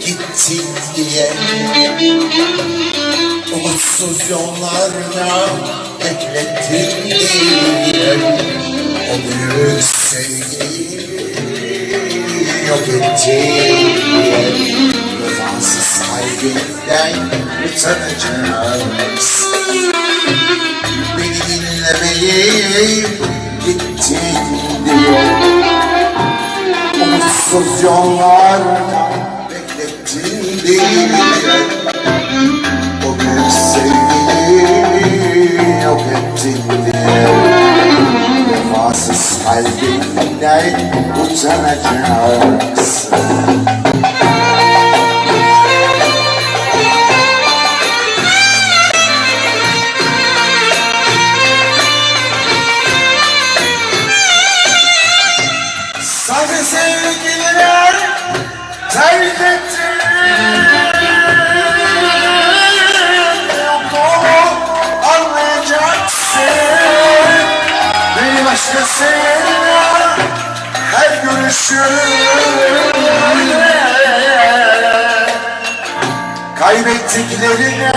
gittin diye. Umutsuz yollarda beklettin diye. O büyük sevgiyi yok ettin diye. Vefasız kalbinden utanacaksın Umutsuz yollarda beklettin diye O büyük sevgiyi yok ettin diye. Vefasız kalbinden utanacaksın görüşümle Kaybettiklerine